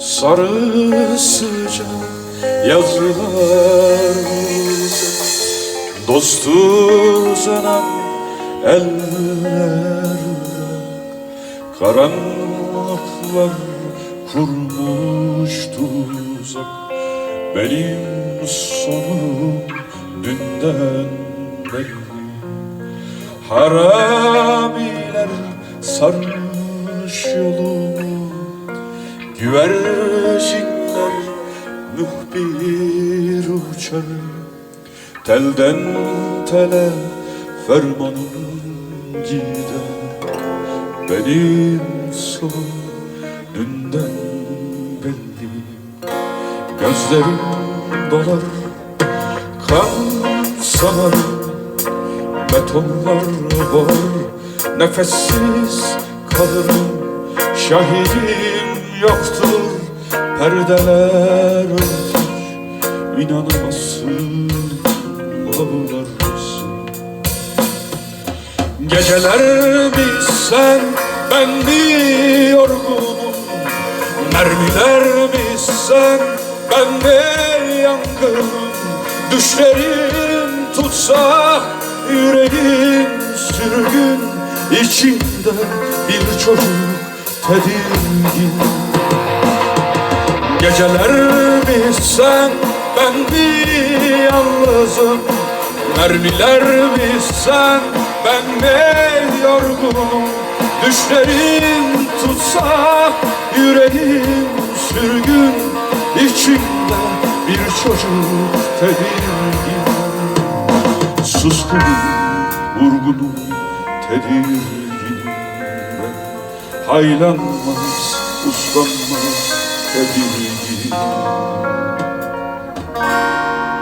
sarı sıcak yazılar Dostu uzanan eller Karanlıklar kurmuş tuzak Benim sonum dünden belli. Haramiler sarmış yolumu Güvercinler mühbir uçar. Telden tele fermanım gider Benim son dünden belli. Gözlerim dolar kan sanarım Betonlar var Nefessiz kalırım. Şahidim yoktur Perdeler örtür İnanamazsın Ağlarsın Geceler bizsen Ben mi yorgunum. Mermiler bizsen Ben de yangınım. Düşlerim tutsa Yüreğim sürgün içinde bir çocuk tedirgin Geceler bizsen ben bir yalnızım. Mermiler bizsen ben ne yorgunum. Düşlerim tutsa yüreğim sürgün. İçimde bir çocuk tedirgin Suskunum, vurgunum, tedirginim. Ben Haylanmaz, uslanmaz tedirgin